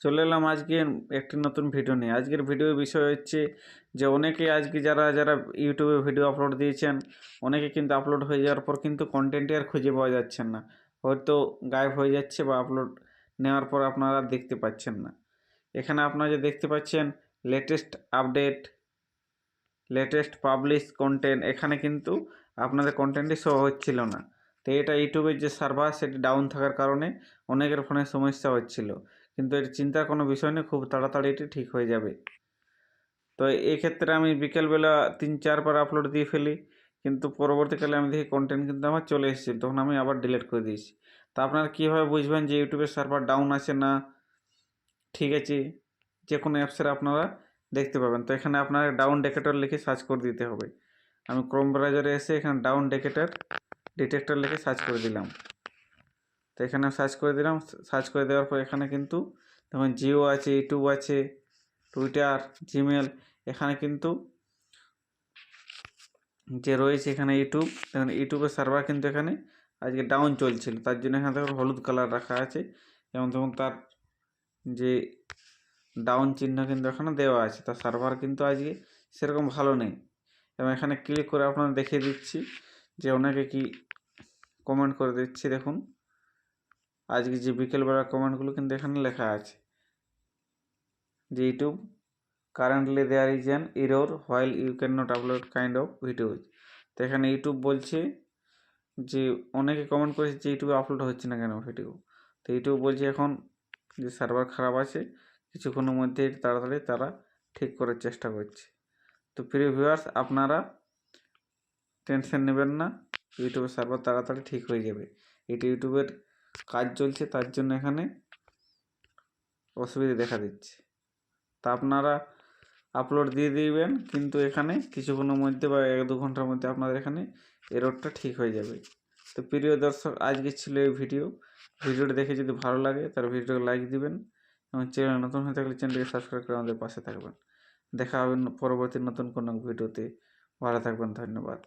চলে এলাম আজকে একটি নতুন ভিডিও নিয়ে। আজকের ভিডিওর বিষয় হচ্ছে যে, অনেকে আজকে যারা যারা ইউটিউবে ভিডিও আপলোড দিয়েছেন, অনেকে কিন্তু আপলোড হয়ে যাওয়ার পর কিন্তু কন্টেন্টই আর খুঁজে পাওয়া যাচ্ছে না। হয়তো গায়েব হয়ে যাচ্ছে বা আপলোড নেওয়ার পর আপনারা দেখতে পাচ্ছেন না। এখানে আপনারা যে দেখতে পাচ্ছেন latest update latest publish content এখানে কিন্তু আপনাদের কন্টেন্টই শো হচ্ছিল না। তো এটা ইউটিউবের যে সার্ভার সেটি ডাউন থাকার কারণে অনেকের ফোনে সমস্যা হচ্ছিল। কিন্তু এর চিন্তার কোনো বিষয় নেই, খুব তাড়াতাড়ি এটি ঠিক হয়ে যাবে। তো এই ক্ষেত্রে আমি বিকেলবেলা তিন, চারবার আপলোড দিয়ে ফেলি, কিন্তু পরবর্তীকালে আমি দেখি কন্টেন্ট কিন্তু আমার চলে এসেছে, তখন আমি আবার ডিলিট করে দিয়েছি। তা আপনারা কীভাবে বুঝবেন যে ইউটিউবের সার্ভার ডাউন আছে না ঠিক আছে? যে কোনো অ্যাপসের আপনারা দেখতে পাবেন। তো এখানে আপনার ডাউন ডেকেটর লিখে সার্চ করে দিতে হবে। আমি ক্রোম ব্রাউজারে এসে এখানে ডাউন ডেকেটর ডিটেক্টর লিখে সার্চ করে দিলাম। তো এখানে সার্চ করে দিলাম। সার্চ করে দেওয়ার পর এখানে কিন্তু যেমন জিও আছে, ইউটিউব আছে, টুইটার জিমেল এখানে কিন্তু যে রয়েছে এখানে ইউটিউব, দেখুন ইউটিউবের সার্ভার কিন্তু এখানে আজকে ডাউন চলছিল। তার জন্য এখানে দেখুন হলুদ কালার রাখা আছে এবং তখন তার যে ডাউন চিহ্ন কিন্তু এখানে দেওয়া আছে। তার সার্ভার কিন্তু আজকে সেরকম ভালো নেই। এবং এখানে ক্লিক করে আপনারা দেখিয়ে দিচ্ছি যে অনেকে কি কমেন্ট করে দিচ্ছি দেখুন। আজকে যে বিকেলবেলা কমেন্টগুলো কিন্তু এখানে লেখা আছে। যে YouTube currently there is an error while you can not upload kind of videos তো এখানে ইউটিউব বলছে যে, অনেকে কমেন্ট করেছে যে ইউটিউবে আপলোড হচ্ছে না কেন ভিডিও তো ইউটিউব বলছে এখন যে সার্ভার খারাপ আছে, কিছুক্ষণের মধ্যে তাড়াতাড়ি তারা ঠিক করার চেষ্টা করছে। তো প্রিয় ভিউয়ার্স আপনারা টেনশন নেবেন না, ইউটিউবের সার্ভার তাড়াতাড়ি ঠিক হয়ে যাবে। এটি ইউটিউবের কাজ চলছে তার জন্য এখানে অসুবিধা দেখা দিচ্ছে। তা আপনারা আপলোড দিয়ে দিবেন, কিন্তু এখানে কিছুক্ষণের মধ্যে বা এক দু ঘণ্টার মধ্যে আপনাদের এখানে এররটা ঠিক হয়ে যাবে। তো প্রিয় দর্শক, আজকে ছিল এই ভিডিও ভিডিওটা দেখে যদি ভালো লাগে, তাহলে ভিডিওটাকে লাইক দিবেন এবং চ্যানেল নতুন হয়ে থাকলে চ্যানেলটিকে সাবস্ক্রাইব করে আমাদের পাশে থাকবেন। দেখা হবে পরবর্তী নতুন কোনো ভিডিওতে। ভালো থাকবেন, ধন্যবাদ।